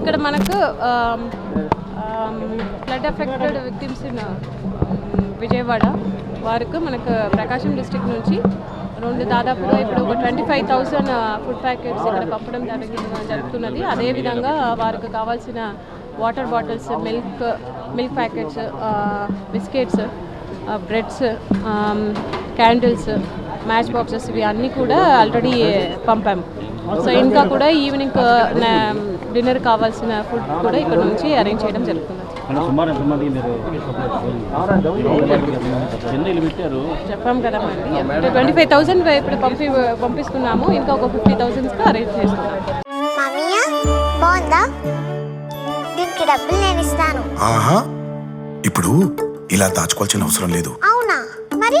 ఇక్కడ మనకు flood affected victims in Vijayawada. వారికి మనకు ప్రకాశం డిస్టిక్ నుంచి రెండు దాదాపుగా ఇప్పుడు ఒక twenty five thousand food packets ఇక్కడ పంపడం జరిగి జరుగుతున్నది. అదేవిధంగా వారికి కావాల్సిన water bottles milk milk packets biscuits breads candles match boxes ఇవి అన్నీ కూడా ఆల్రెడీ పంపాము. సో ఇంకా కూడా ఈవినింగ్ డిన్నర్ కావాల్సిన ఫుడ్ కూడా ఇక్కడ నుంచి అరేంజ్ చేయడం జరుగుతుంది. చెప్పాం కదా మరి. ట్వంటీ ఫైవ్ థౌసండ్ ఇప్పుడు పంపి పంపిస్తున్నాము. ఇంకా ఒక ఫిఫ్టీ థౌసండ్స్కి అరేంజ్ చేస్తున్నాము మామయ్య బాగుందా? దీనికి డబ్బులు నేను ఇస్తాను. ఆహా ఇప్పుడు ఇలా దాచుకోవాల్సిన అవసరం లేదు. అవునా? మరి?